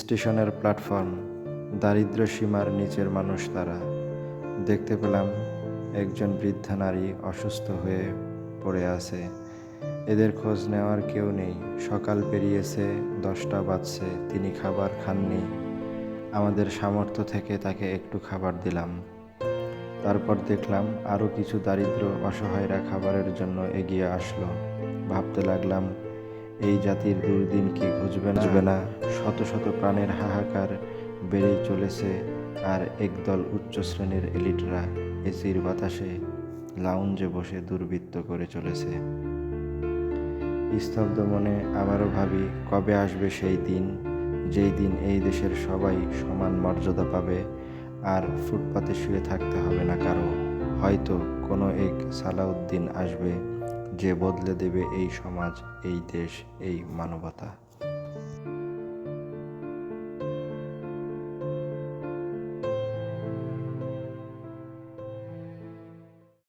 স্টেশনের প্ল্যাটফর্ম দারিদ্র্য সীমার নিচের মানুষ তারা দেখতে পেলাম একজন বৃদ্ধা নারী অসুস্থ হয়ে পড়ে আছে। এদের খোঁজ নেওয়ার কেউ নেই। সকাল পেরিয়েছে দশটা বাজছে তিনি খাবার খাননি। আমাদের সামর্থ্য থেকে তাকে একটু খাবার দিলাম। তারপর দেখলাম আরও কিছু দারিদ্র অসহায়রা খাবারের জন্য এগিয়ে আসলো। ভাবতে লাগলাম এই জাতির দুর্দিন কি ঘুচবে না? ঘুচবে না। শত শত প্রাণের হাহাকার বেড়েই চলেছে আর একদল উচ্চ শ্রেণির এলিটরা এসির বাতাসে লাউঞ্জে বসে দুর্বৃত্ত করে চলেছে। স্তব্ধ মনে আবারও ভাবি, কবে আসবে সেই দিন, যেই দিন এই দেশের সবাই সমান মর্যাদা পাবে, আর ফুটপাতে শুয়ে থাকতে হবে না কারও। হয়তো কোনো এক সালাউদ্দিন আসবে যে বদলে দেবে এই সমাজ, এই দেশ, এই মানবতা।